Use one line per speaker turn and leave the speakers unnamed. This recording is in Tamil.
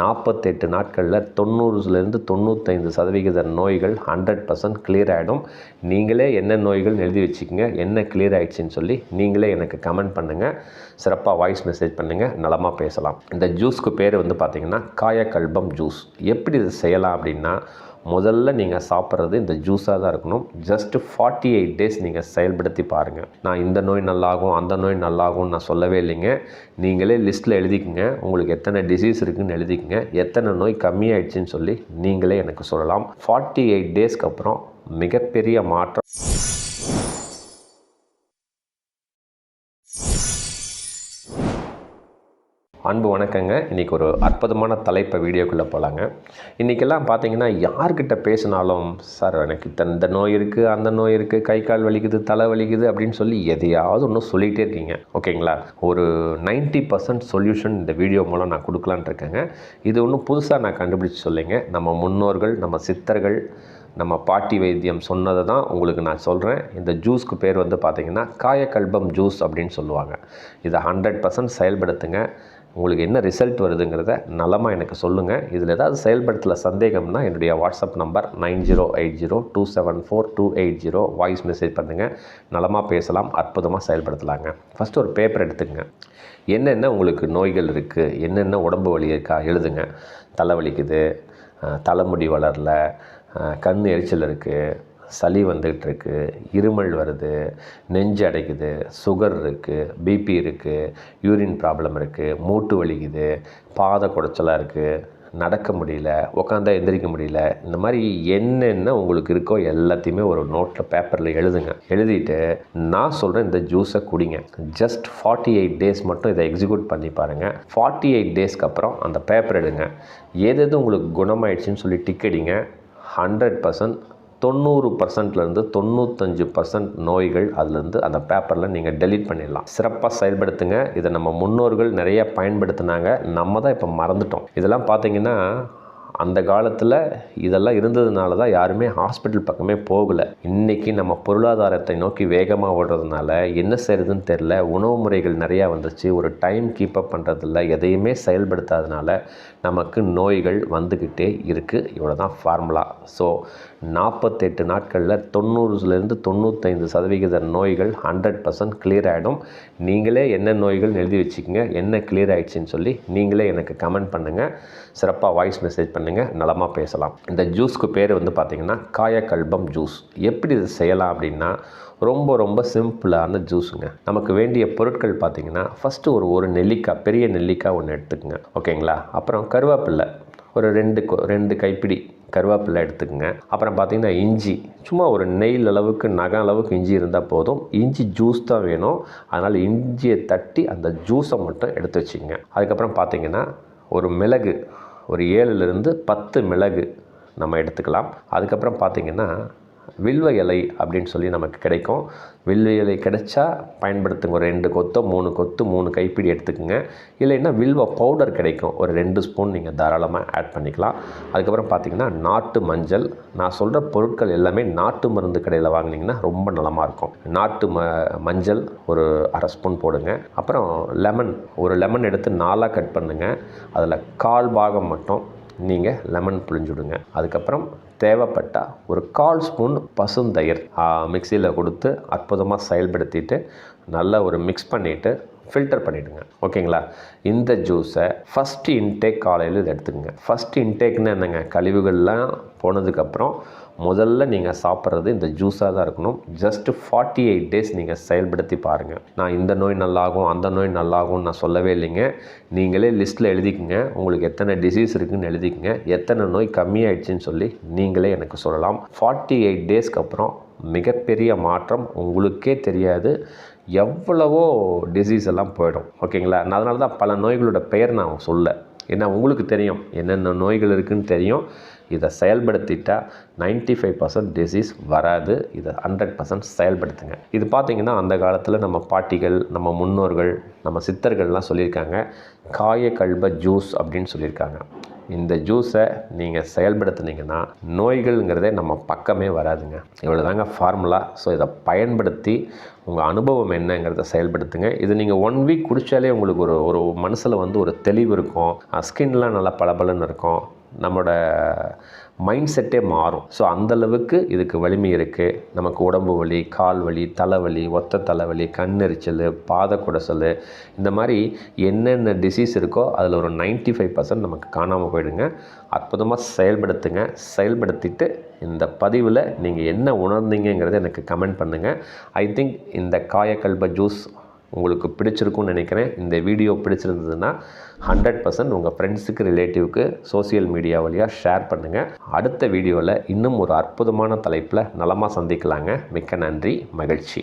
நாற்பத்தெட்டு நாட்களில் தொண்ணூறுலேருந்து தொண்ணூத்தைந்து சதவிகித நோய்கள் ஹண்ட்ரட் பர்சன்ட் கிளியர் ஆகிடும் நீங்களே என்ன நோய்கள் எழுதி வச்சுக்கோங்க என்ன கிளியர் ஆகிடுச்சின்னு சொல்லி நீங்களே எனக்கு கமெண்ட் பண்ணுங்கள் சிறப்பாக வாய்ஸ் மெசேஜ் பண்ணுங்கள் நலமாக பேசலாம். இந்த ஜூஸ்க்கு பேர் வந்து பார்த்திங்கன்னா காயக்கல்பம் ஜூஸ் எப்படி இது செய்யலாம் அப்படின்னா முதல்ல நீங்கள் சாப்பிட்றது இந்த ஜூஸாக தான் இருக்கணும். ஜஸ்ட் ஃபார்ட்டி எயிட் டேஸ் நீங்கள் செயல்படுத்தி பாருங்கள் நான் இந்த நோய் நல்லாகும் அந்த நோய் நல்லாகும்னு நான் சொல்லவே இல்லைங்க. நீங்களே லிஸ்ட்டில் எழுதிக்கங்க. உங்களுக்கு எத்தனை டிசீஸ் இருக்குதுன்னு எழுதிக்கங்க. எத்தனை நோய் கம்மியாயிடுச்சுன்னு சொல்லி நீங்களே எனக்கு சொல்லலாம். ஃபார்ட்டி எயிட் டேஸ்க்கு அப்புறம் மிகப்பெரிய மாற்றம். அன்பு வணக்கங்க. இன்றைக்கி ஒரு அற்புதமான தலைப்பை வீடியோக்குள்ளே போகலாங்க இன்றைக்கெல்லாம் பார்த்தீங்கன்னா யார்கிட்ட பேசினாலும் சார் எனக்கு இந்த இந்த நோய் இருக்குது அந்த நோய் இருக்குது கை கால் வலிக்குது தலை வலிக்குது அப்படின்னு சொல்லி எதையாவது ஒன்று சொல்லிகிட்டே இருக்கீங்க. ஓகேங்களா? ஒரு 90% பர்சன்ட் சொல்யூஷன் இந்த வீடியோ மூலம் நான் கொடுக்கலான் இருக்கேங்க. இது ஒன்றும் புதுசாக நான் கண்டுபிடிச்சி சொல்லிங்க நம்ம முன்னோர்கள் நம்ம சித்தர்கள் நம்ம பாட்டி வைத்தியம் சொன்னதை தான் உங்களுக்கு நான் சொல்கிறேன் இந்த ஜூஸ்க்கு பேர் வந்து பார்த்திங்கன்னா காயக்கல்பம் ஜூஸ் அப்படின்னு சொல்லுவாங்க. இதை ஹண்ட்ரட் பர்சன்ட் செயல்படுத்துங்க. உங்களுக்கு என்ன ரிசல்ட் வருதுங்கிறத நலமாக எனக்கு சொல்லுங்கள் இதில் ஏதாவது செயல்படுத்தல சந்தேகம்னா என்னுடைய WhatsApp number nine zero eight zero two seven four two eight zero voice message பண்ணுங்கள் நலமாக பேசலாம் அற்புதமாக செயல்படுத்தலாங்க. ஃபஸ்ட்டு ஒரு பேப்பர் எடுத்துக்கங்க என்னென்ன உங்களுக்கு நோய்கள் இருக்குது என்னென்ன உடம்பு வலி இருக்கா? எழுதுங்க. தலை வலிக்குது தலைமுடி வளரல கண் எரிச்சல் இருக்குது சளி வந்துகிட்ருக்கு இருமல் வருது நெஞ்சு அடைக்குது சுகர் இருக்குது பிபி இருக்குது யூரின் ப்ராப்ளம் இருக்குது மூட்டு வலிக்குது பாத குடைச்சலாக இருக்குது நடக்க முடியல உட்காந்தா எந்திரிக்க முடியல இந்த மாதிரி என்னென்ன உங்களுக்கு இருக்கோ எல்லாத்தையுமே ஒரு நோட்டில் பேப்பரில் எழுதுங்க. எழுதிட்டு நான் சொல்கிறேன் இந்த ஜூஸை குடிங்க. ஜஸ்ட் ஃபார்ட்டி எயிட் டேஸ் மட்டும் இதை எக்ஸிக்யூட் பண்ணி பாருங்கள் ஃபார்ட்டி எயிட் டேஸ்க்கு அப்புறம் அந்த பேப்பர் எடுங்க. எது எது உங்களுக்கு குணமாயிடுச்சுன்னு சொல்லி டிக் அடிங்க. ஹண்ட்ரட் பர்சன்ட் தொண்ணூறு பர்சன்ட்லேருந்து தொண்ணூத்தஞ்சு பர்சன்ட் நோய்கள் அதுலேருந்து அந்த பேப்பரில் நீங்கள் டெலீட் பண்ணிடலாம். சிறப்பாக செயல்படுத்துங்க. இதை நம்ம முன்னோர்கள் நிறைய பயன்படுத்தினாங்க. நம்ம தான் இப்போ மறந்துட்டோம். இதெல்லாம் பார்த்தீங்கன்னா அந்த காலத்தில் இதெல்லாம் இருந்ததுனால தான் யாருமே ஹாஸ்பிட்டல் பக்கமே போகலை. இன்றைக்கி நம்ம பொருளாதாரத்தை நோக்கி வேகமாக ஓடுறதுனால என்ன செய்கிறதுன்னு தெரில உணவு முறைகள் நிறையா வந்துச்சு ஒரு டைம் கீப் அப் பண்ணுறதில்ல எதையுமே செயல்படுத்தாதனால நமக்கு நோய்கள் வந்துக்கிட்டே இருக்குது இவ்வளோ தான் ஃபார்முலா ஸோ நாற்பத்தெட்டு நாட்களில் தொண்ணூறுலேருந்து தொண்ணூத்தைந்து சதவிகித நோய்கள் ஹண்ட்ரட் பர்சன்ட் கிளியர் ஆகிடும் நீங்களே என்ன நோய்கள் எழுதி வச்சுக்கோங்க என்ன கிளியர் ஆயிடுச்சுன்னு சொல்லி நீங்களே எனக்கு கமெண்ட் பண்ணுங்கள் சிறப்பாக வாய்ஸ் மெசேஜ் பண்ணுங்கள் நலமாக பேசலாம். இந்த ஜூஸ்க்கு பேர் வந்து பார்த்திங்கன்னா காயக்கல்பம் ஜூஸ். எப்படி இது செய்யலாம் அப்படின்னா ரொம்ப ரொம்ப சிம்பிளான ஜூஸுங்க. நமக்கு வேண்டிய பொருட்கள் பார்த்தீங்கன்னா ஃபஸ்ட்டு ஒரு ஒரு நெல்லிக்காய் பெரிய நெல்லிக்காய் ஒன்று எடுத்துக்கோங்க. ஓகேங்களா? அப்புறம் கருவேப்பில்லை. ஒரு ரெண்டு ரெண்டு கைப்பிடி கருவேப்பிலை எடுத்துக்கோங்க. அப்புறம் பார்த்திங்கன்னா இஞ்சி. சும்மா ஒரு நெயில் அளவுக்கு நகம் அளவுக்கு இஞ்சி இருந்தால் போதும். இஞ்சி ஜூஸ் தான் வேணும். அதனால் இஞ்சியை தட்டி அந்த ஜூஸை மட்டும் எடுத்து வச்சுக்கோங்க. அதுக்கப்புறம் பார்த்தீங்கன்னா ஒரு மிளகு ஒரு ஏழுலேருந்து பத்து மிளகு நம்ம எடுத்துக்கலாம். அதுக்கப்புறம் பார்த்தீங்கன்னா வில்வ இலை அப்படின்னு சொல்லி நமக்கு கிடைக்கும். வில்வ இலை கிடைச்சா பயன்படுத்துங்க. ஒரு ரெண்டு கொத்தோ மூணு கொத்து மூணு கைப்பிடி எடுத்துக்கோங்க. இல்லைன்னா வில்வ பவுடர் கிடைக்கும். ஒரு ரெண்டு ஸ்பூன் நீங்கள் தாராளமாக ஆட் பண்ணிக்கலாம். அதுக்கப்புறம் பார்த்தீங்கன்னா நாட்டு மஞ்சள். நான் சொல்கிற பொருட்கள் எல்லாமே நாட்டு மருந்து கடையில் வாங்குனீங்கன்னா ரொம்ப நலமாக இருக்கும். நாட்டு ம மஞ்சள் ஒரு அரை ஸ்பூன் போடுங்க. அப்புறம் லெமன் ஒரு லெமன் எடுத்து நாலாக கட் பண்ணுங்கள் அதில் கால் பாகம் மட்டும் நீங்கள் லெமன் புழிஞ்சுடுங்க. அதுக்கப்புறம் தேவைப்பட்டால் ஒரு கால் ஸ்பூன் பசுந்தயிர் மிக்சியில் கொடுத்து அற்புதமாக செயல்படுத்திட்டு நல்லா ஒரு மிக்ஸ் பண்ணிவிட்டு ஃபில்டர் பண்ணிவிடுங்க ஓகேங்களா? இந்த ஜூஸை ஃபஸ்ட்டு இன்டேக் காலையில் இதை எடுத்துக்கங்க. ஃபஸ்ட்டு இன்டேக்னு என்னங்க? கழிவுகள்லாம் போனதுக்கப்புறம் முதல்ல நீங்கள் சாப்பிட்றது இந்த ஜூஸாக தான் இருக்கணும். ஜஸ்ட் ஃபார்ட்டி எயிட் டேஸ் நீங்கள் செயல்படுத்தி பாருங்கள் நான் இந்த நோய் நல்லாகும் அந்த நோய் நல்லாகும்னு நான் சொல்லவே இல்லைங்க. நீங்களே லிஸ்ட்டில் எழுதிக்கங்க. உங்களுக்கு எத்தனை டிசீஸ் இருக்குதுன்னு எழுதிக்கங்க. எத்தனை நோய் கம்மியாயிடுச்சுன்னு சொல்லி நீங்களே எனக்கு சொல்லலாம். ஃபார்ட்டி எயிட் டேஸ்க்கு அப்புறம் மிகப்பெரிய மாற்றம் உங்களுக்கே தெரியாது. எவ்வளவோ டிசீஸ் எல்லாம் போயிடும் ஓகேங்களா? நான் அதனால தான் பல நோய்களோட பெயர் நான் சொல்ல. ஏன்னா உங்களுக்கு தெரியும் என்னென்ன நோய்கள் இருக்குன்னு தெரியும். இதை செயல்படுத்திட்டால் நைன்டி ஃபைவ் பர்சன்ட் டிசீஸ் வராது. இதை ஹண்ட்ரட் பர்சன்ட் செயல்படுத்துங்க. இது பார்த்திங்கன்னா அந்த காலத்தில் நம்ம பாட்டிகள் நம்ம முன்னோர்கள் நம்ம சித்தர்கள்லாம் சொல்லியிருக்காங்க. காய கல்ப ஜூஸ் அப்படின்னு சொல்லியிருக்காங்க. இந்த ஜூஸை நீங்கள் செயல்படுத்துனீங்கன்னா நோய்கள்ங்கிறதே நம்ம பக்கமே வராதுங்க. இவ்வளோ தாங்க ஃபார்முலா. ஸோ இதை பயன்படுத்தி உங்கள் அனுபவம் என்னங்கிறத செயல்படுத்துங்க. இது நீங்கள் ஒன் வீக் குடித்தாலே உங்களுக்கு ஒரு ஒரு மனசில் வந்து ஒரு தெளிவு இருக்கும். ஸ்கின்லாம் நல்லா பளபளன்னு இருக்கும். நம்மளோட மைண்ட் செட்டே மாறும். ஸோ அந்தளவுக்கு இதுக்கு வலிமை இருக்குது நமக்கு உடம்பு வலி கால் வலி தலைவலி ஒத்த தலைவலி கண்ணெரிச்சல் பாத குடசல் இந்த மாதிரி என்னென்ன டிசீஸ் இருக்கோ அதில் ஒரு 95% ஃபைவ் பர்சன்ட் நமக்கு காணாமல் போயிடுங்க. அற்புதமாக செயல்படுத்துங்க. செயல்படுத்திட்டு இந்த பதிவில் நீங்கள் என்ன உணர்ந்தீங்கிறத எனக்கு கமெண்ட் பண்ணுங்கள் ஐ திங்க் இந்த காயக்கல்ப ஜூஸ் உங்களுக்கு பிடிச்சிருக்கும்னு நினைக்கிறேன். இந்த வீடியோ பிடிச்சிருந்ததுன்னா ஹண்ட்ரட் பர்சன்ட் உங்கள் ஃப்ரெண்ட்ஸுக்கு ரிலேட்டிவ்க்கு சோஷியல் மீடியா வழியாக ஷேர் பண்ணுங்கள் அடுத்த வீடியோவில் இன்னும் ஒரு அற்புதமான தலைப்பில் நலமாக சந்திக்கலாங்க. மிக்க நன்றி மகிழ்ச்சி.